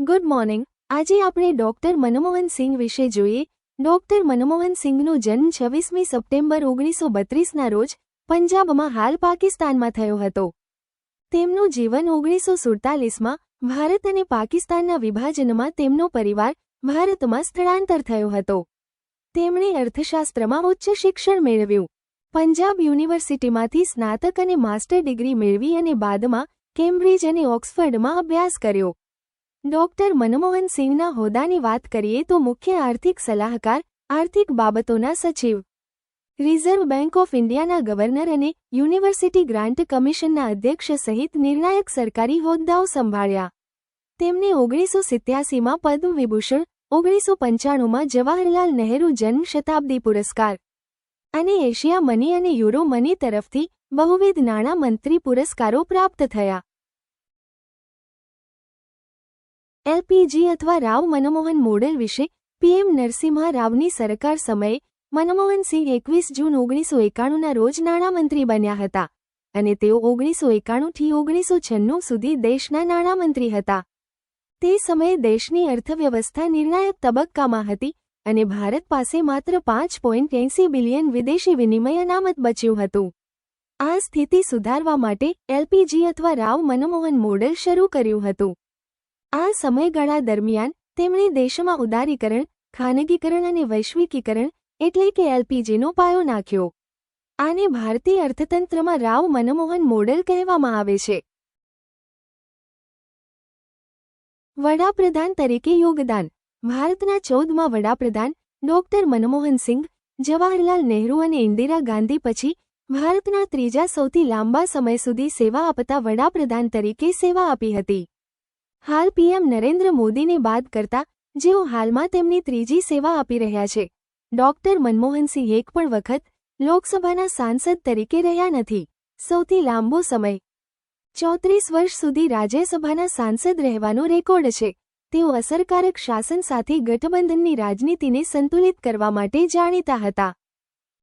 Good morning આજે આપણે doctor Manmohan Singh વિશે જોઈએ. ડોક્ટર મનમોહન સિંહનો જન્મ છવ્વીસમી સપ્ટેમ્બર ઓગણીસો બત્રીસના રોજ પંજાબમાં હાલ પાકિસ્તાનમાં થયો હતો. તેમનું જીવન ઓગણીસો સુડતાલીસમાં ભારત અને પાકિસ્તાનના વિભાજનમાં તેમનો પરિવાર ભારતમાં સ્થળાંતર થયો હતો. તેમણે અર્થશાસ્ત્રમાં ઉચ્ચ શિક્ષણ મેળવ્યું. પંજાબ યુનિવર્સિટીમાંથી સ્નાતક અને માસ્ટર ડિગ્રી મેળવી અને બાદમાં કેમ્બ્રિજ અને ઓક્સફર્ડમાં અભ્યાસ કર્યો. ડોક્ટર મનમોહન સિંહના હોદ્દાની વાત કરીએ તો મુખ્ય આર્થિક સલાહકાર, આર્થિક બાબતોના સચિવ. રિઝર્વ બેંક ઓફ ઇન્ડિયાના ગવર્નર અને યુનિવર્સિટી ગ્રાન્ટ કમિશનના અધ્યક્ષ સહિત નિર્ણાયક સરકારી હોદ્દાઓ સંભાળ્યા. તેમને ઓગણીસો સિત્યાસીમાં પદ્મ વિભૂષણ, ઓગણીસો પંચાણુંમાં જવાહરલાલ નહેરુ જન્મ શતાબ્દી પુરસ્કાર અને એશિયા મની અને યુરો મની તરફથી બહુવિધ નાણાં મંત્રી પુરસ્કારો પ્રાપ્ત થયા. એલપીજી અથવા રાવ મનમોહન મોડેલ વિશે પીએમ નરસિમ્હા રાવની સરકાર સમયે મનમોહનસિંહ એકવીસ જૂન ઓગણીસો એકાણુંના રોજ નાણામંત્રી બન્યા હતા અને તેઓ ઓગણીસો એકાણુંથી ઓગણીસો છન્નું સુધી દેશના નાણામંત્રી હતા. તે સમયે દેશની અર્થવ્યવસ્થા નિર્ણાયક તબક્કામાં હતી અને ભારત પાસે માત્ર પાંચ પોઈન્ટ એંસી બિલિયન વિદેશી વિનિમય અનામત બચ્યું હતું. આ સ્થિતિ સુધારવા માટે એલપીજી અથવા રાવ મનમોહન મોડેલ શરૂ કર્યું હતું. આ સમયગાળા દરમિયાન તેમણે દેશમાં ઉદારીકરણ, ખાનગીકરણ અને વૈશ્વિકીકરણ એટલે કે એલપીજીનો પાયો નાખ્યો. આને ભારતીય અર્થતંત્રમાં રાવ મનમોહન મોડેલ કહેવામાં આવે છે. વડાપ્રધાન તરીકે યોગદાન. ભારતના ચૌદમાં વડાપ્રધાન ડોક્ટર મનમોહન સિંઘ, જવાહરલાલ નહેરુ અને ઇન્દિરા ગાંધી પછી ભારતના ત્રીજા સૌથી લાંબા સમય સુધી સેવા આપતા વડાપ્રધાન તરીકે સેવા આપી હતી. હાલ પીએમ નરેન્દ્ર મોદીને બાદ કરતા જેઓ હાલમાં તેમની ત્રીજી સેવા આપી રહ્યા છે. ડોક્ટર મનમોહનસિંહ એક પણ વખત લોકસભાના સાંસદ તરીકે રહ્યા નથી. સૌથી લાંબો સમય. ચોત્રીસ વર્ષ સુધી રાજ્યસભાના સાંસદ રહેવાનો રેકોર્ડ છે. તેઓ અસરકારક શાસન સાથે ગઠબંધનની રાજનીતિને સંતુલિત કરવા માટે જાણીતા હતા.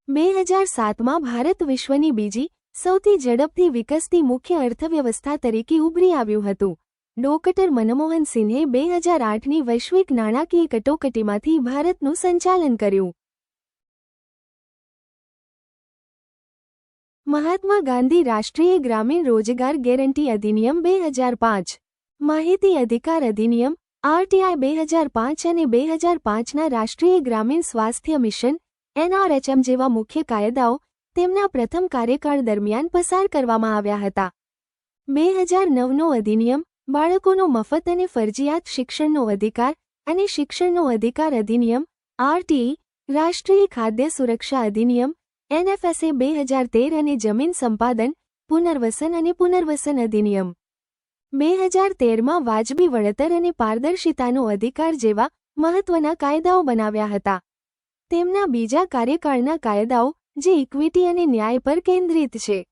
બે હજાર સાતમાં ભારત વિશ્વની બીજી સૌથી ઝડપથી વિકસતી મુખ્ય અર્થવ્યવસ્થા તરીકે ઉભરી આવ્યું હતું. ડોક્ટર મનમોહન સિંહે બે હજાર આઠની વૈશ્વિક નાણાકીય કટોકટીમાંથી ભારતનું સંચાલન કર્યું. મહાત્મા ગાંધી રાષ્ટ્રીય ગ્રામીણ રોજગાર ગેરંટી અધિનિયમ બે હજાર પાંચ, માહિતી અધિકાર અધિનિયમ, આરટીઆઈ બે હજાર પાંચ અને બે હજાર પાંચના રાષ્ટ્રીય ગ્રામીણ સ્વાસ્થ્ય મિશન, એનઆરએચએમ જેવા મુખ્ય કાયદાઓ તેમના પ્રથમ કાર્યકાળ દરમિયાન પસાર કરવામાં આવ્યા હતા. બે હજાર નવનો અધિનિયમ બાળકોનો મફત અને ફરજિયાત શિક્ષણનો અધિકાર અને શિક્ષણનો અધિકાર અધિનિયમ આરટીઈ રાષ્ટ્રીય ખાદ્ય સુરક્ષા અધિનિયમ એનએફએસએ બે હજાર તેર અને જમીન સંપાદન, પુનર્વસન અને પુનર્વસન અધિનિયમ. બે હજાર તેરમાં વાજબી વળતર અને પારદર્શિતાનો અધિકાર જેવા મહત્વના કાયદાઓ બનાવ્યા હતા. તેમના બીજા કાર્યકાળના કાયદાઓ, જે ઇક્વિટી અને ન્યાય પર કેન્દ્રિત છે.